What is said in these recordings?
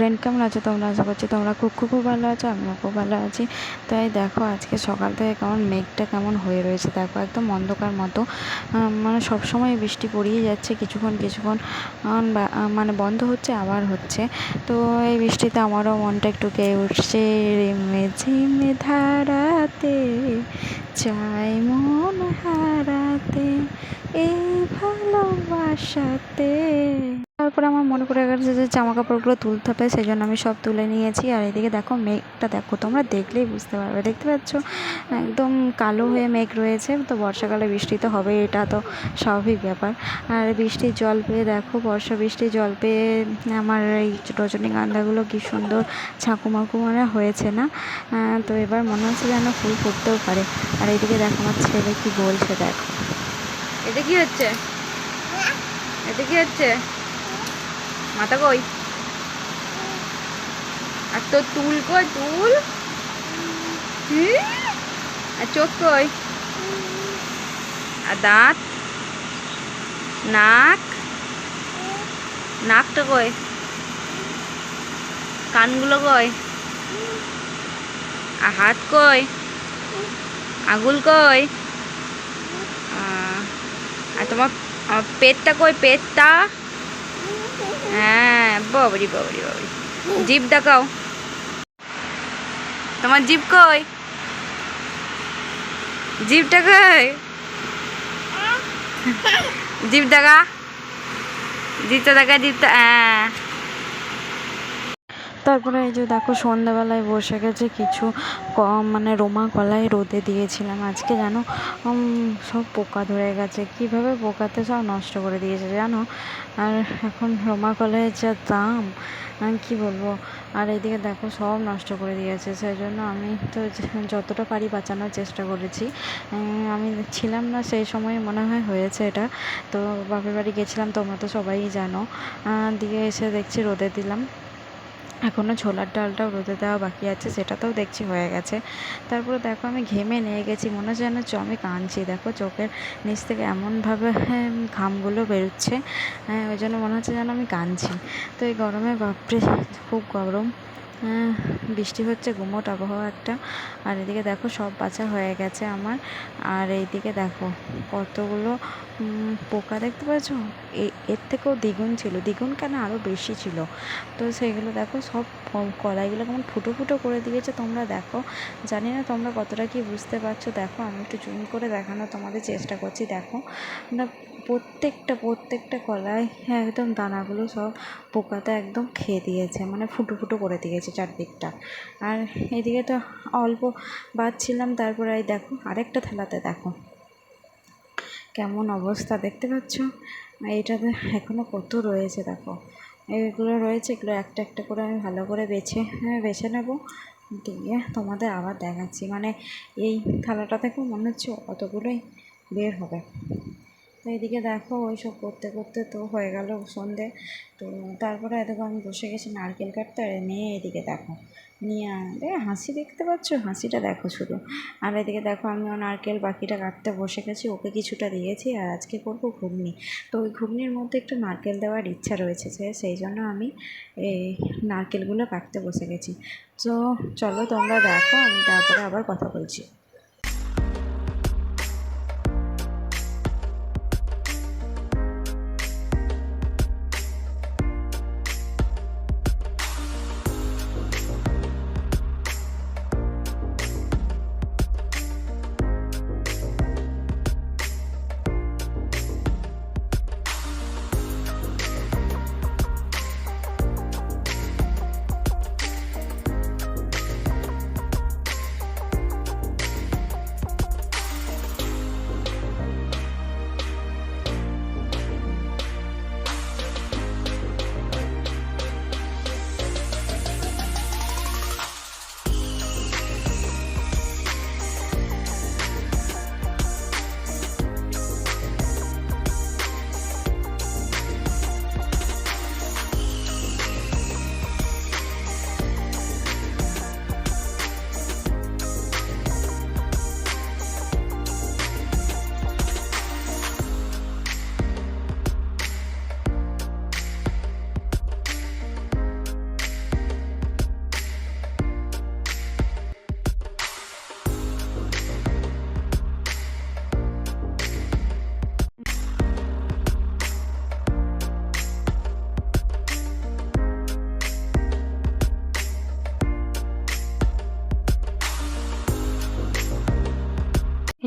Friend কেমন আছো? তোমরা আশা করছি তোমরা খুব খুব ভালো আছো, আমিও খুব ভালো আছি। তাই দেখো, আজকে সকাল থেকে কেমন মেঘটা কেমন হয়ে রয়েছে, দেখো একদম অন্ধকার মতো। মানে সবসময় বৃষ্টি পড়িয়ে যাচ্ছে, কিছুক্ষণ কিছুক্ষণ মানে বন্ধ হচ্ছে, আবার হচ্ছে। তো এই বৃষ্টিতে আমারও মনটা একটু কেয়ে উঠছে। রেমে ঝিমে ধারাতে চাই মন হারাতে এই ভালোবাসাতে। তারপরে আমার মনে পড়ে গেছে যে জামা কাপড়গুলো তুলতে হবে সেই জন্য আমি সব তুলে নিয়েছি। আর এদিকে দেখো, মেঘটা দেখো, তোমরা দেখলেই বুঝতে পারবে। দেখতে পাচ্ছ? একদম কালো হয়ে মেঘ রয়েছে, তো বর্ষাকালে বৃষ্টি তো হবে এটা তো স্বাভাবিক ব্যাপার। আর বৃষ্টির জল পেয়ে দেখো, বর্ষা বৃষ্টির জল পেয়ে আমার এই রজনীগন্ধাগুলো কী সুন্দর ঝাঁকুমাকু মানে হয়েছে না? তো এবার মনে হচ্ছে যেন ফুল ফুটতেও পারে। আর এইদিকে দেখো, আমার ছেলে কি বলছে, দেখো। এটা কি হচ্ছে? এটা কি হচ্ছে? মাথা কই? আর তোর চুল কই? হুম? আর চোখ কই? আর দাঁত? নাক? নাকটা কই? কানগুলো কই? আর হাত কই? আঙুল কই? আর তোমার পেটটা কই? পেটটা? হ্যাঁ বাবরি বাবরি বাবরি। জিপ দেখাও। তোমার জিপ কই? জিপটা কই? জিপ দেখা। জিপটা দেখা জিপটা হ্যাঁ। তারপরে এই যে দেখো সন্ধ্যাবেলায় বসে গেছে, কিছু কম মানে রোমা কলাই রোদে দিয়েছিলাম আজকে, জানো? সব পোকা ধরে গেছে। কীভাবে পোকাতে সব নষ্ট করে দিয়েছে, জানো? আর এখন রোমা কলাইয়ের যা দাম কী বলব? আর এইদিকে দেখো সব নষ্ট করে দিয়েছে সেই জন্য আমি তো যতটা পারি বাঁচানোর চেষ্টা করেছি। আমি ছিলাম না, সেই সময় মনে হয় হয়েছে এটা। তো বাপের বাড়ি গেছিলাম, তোমরা তো সবাই জানো। দিয়ে এসে দেখছি রোদে দিলাম। এখনও ছোলার ডালটাও রোদে দেওয়া বাকি আছে সেটাতেও দেখছি হয়ে গেছে। তারপরে দেখো আমি ঘেমে নিয়ে গেছি মনে হচ্ছে যেন আমি কাঁদছি। দেখো চোখের নিচ থেকে এমনভাবে হ্যাঁ, ঘামগুলো বেরোচ্ছে হ্যাঁ ওই জন্য মনে হচ্ছে যেন আমি কাঁদছি। তো এই গরমে বাপরে খুব গরম। বৃষ্টি হচ্ছে, গুমোট আবহাওয়া একটা। আর এদিকে দেখো, সব বাছা হয়ে গেছে আমার। আর এইদিকে দেখো, কতগুলো পোকা দেখতে পাচ্ছ এর থেকেও দ্বিগুণ ছিল। দ্বিগুণ কেন? আরও বেশি ছিল। তো সেগুলো দেখো, সব কলাইগুলো কেমন ফুটো ফুটো করে দিয়েছে। তোমরা দেখো। জানি না তোমরা কতটা কি বুঝতে পারছ। দেখো, আমি একটু জুম করে দেখানো তোমাদের চেষ্টা করছি। দেখো প্রত্যেকটা প্রত্যেকটা কলাই একদম দানাগুলো সব পোকাতে একদম খেয়ে দিয়েছে মানে ফুটো ফুটো করে দিয়েছে চারদিকটা। আর এদিকে তো অল্প বাচ্ছিলাম, তারপরে এই দেখো, আরেকটা থালাতে দেখো। কেমন অবস্থা দেখতে পাচ্ছ? এইটাতে এখনও কত রয়েছে দেখো। এগুলো রয়েছে, এগুলো একটা একটা করে আমি ভালো করে বেছে হ্যাঁ বেছে নেব। দিয়ে তোমাদের আবার দেখাচ্ছি। মানে এই থালাটা থেকেও মনে হচ্ছে অতগুলোই বের হবে। তো এদিকে দেখো ওই সব করতে করতে তো হয়ে গেল সন্ধে। তো তারপরে দেখো আমি বসে গেছি নারকেল কাটতে, আর মেয়ে এদিকে দেখো, নিয়ে আনলে হাসি দেখতে পাচ্ছ? হাসিটা দেখো শুধু। আর এদিকে দেখো আমিও নারকেল বাকিটা কাটতে বসে গেছি, ওকে কিছুটা দিয়েছি, আর আজকে করব ঘুগনি। তো ওই ঘুগনির মধ্যে একটু নারকেল দেওয়ার ইচ্ছা রয়েছে যে, সেই জন্য আমি এই নারকেলগুলো কাটতে বসে গেছি। তো চলো তোমরা দেখো, আমি তারপরে আবার কথা বলছি।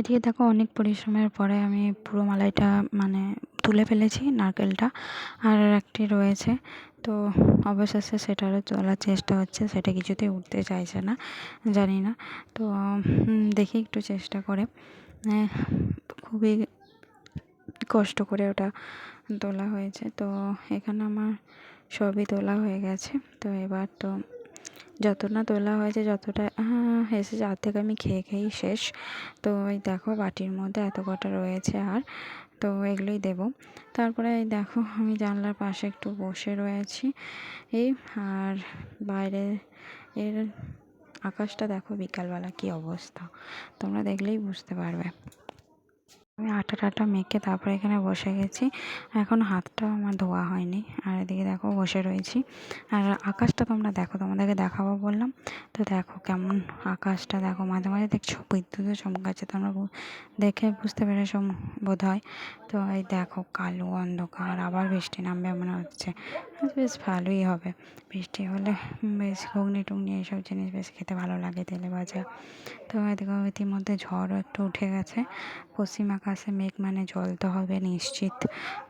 এদিকে দেখো অনেক পরিশ্রমের পরে আমি পুরো মালাইটা মানে তুলে ফেলেছি, নারকেলটা। আর একটি রয়েছে, তো অবশেষে সেটারও তোলার চেষ্টা হচ্ছে, সেটা কিছুতেই উঠতে চাইছে না, জানি না। তো দেখি একটু চেষ্টা করে। খুবই কষ্ট করে ওটা তোলা হয়েছে। তো এখানে আমার সবই তোলা হয়ে গেছে। তো এবার তো যত না তোলা হয়েছে যতটা আহ, এসেছে থেকে আমি খেয়ে খেয়েই শেষ। তো এই দেখো বাটির মধ্যে এত কটা রয়েছে আর তো এগুলোই দেবো। তারপরে এই দেখো আমি জানলার পাশে একটু বসে রয়েছি। এই আর বাইরে এর আকাশটা দেখো বিকালবেলা কী অবস্থা। তোমরা দেখলেই বুঝতে পারবে। আমি আটা টাটা মেখে তারপরে এখানে বসে গেছি। এখন হাতটাও আমার ধোয়া হয়নি। আর এদিকে দেখো বসে রয়েছি। আর আকাশটা তোমরা দেখো, তোমাদেরকে দেখাবো বললাম। তো দেখো কেমন আকাশটা, দেখো মাঝে মাঝে দেখছ বিদ্যুৎও চমকাচ্ছে। তোমরা দেখে বুঝতে পেরেছ বোধ হয় তো এই দেখো কালো অন্ধকার, আবার বৃষ্টি নামবে মনে হচ্ছে। বেশ ভালোই হবে। বৃষ্টি হলে বেশ ঘুগনি টুগনি এইসব জিনিস বেশ খেতে ভালো লাগে তেলে ভাজা। তো এদিকে ইতিমধ্যে ঝড়ও একটু উঠে গেছে। পশ্চিম আকাশে মেঘ মানে জল তো হবে নিশ্চিত।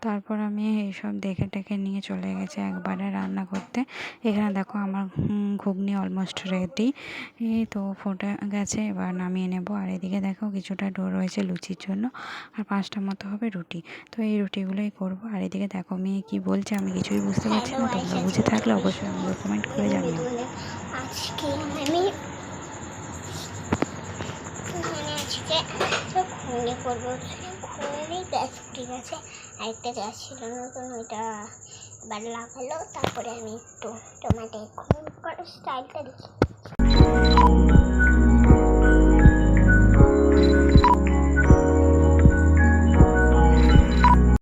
তারপর আমি এইসব দেখে টেখে নিয়ে চলে গেছি একবারে রান্না করতে। এখানে দেখো আমার ঘুগনি অলমোস্ট রেডি তো ফুটে গেছে, এবার নামিয়ে নেব। আর এদিকে দেখো কিছুটা ডো রয়েছে লুচির জন্য, আর পাঁচটা মতো হবে রুটি। তো এই রুটিগুলোই করব। আর এদিকে দেখো মেয়ে কি বলছে আমি কিছুই বুঝতে পারছি না, তোমরা বুঝে থাকলে অবশ্যই আমাকে কমেন্ট করে জানিও। আজকে আমি মানে আজকে সব খুঁড়ে করব খুঁড়েই গ্যাস ঠিক আছে। আরেকটা গ্যাস ছিল নতুন, ওইটা এবার লাগালো। তারপরে আমি একটু টমেটো ঘুগনি করার স্টাইলটা দেখি।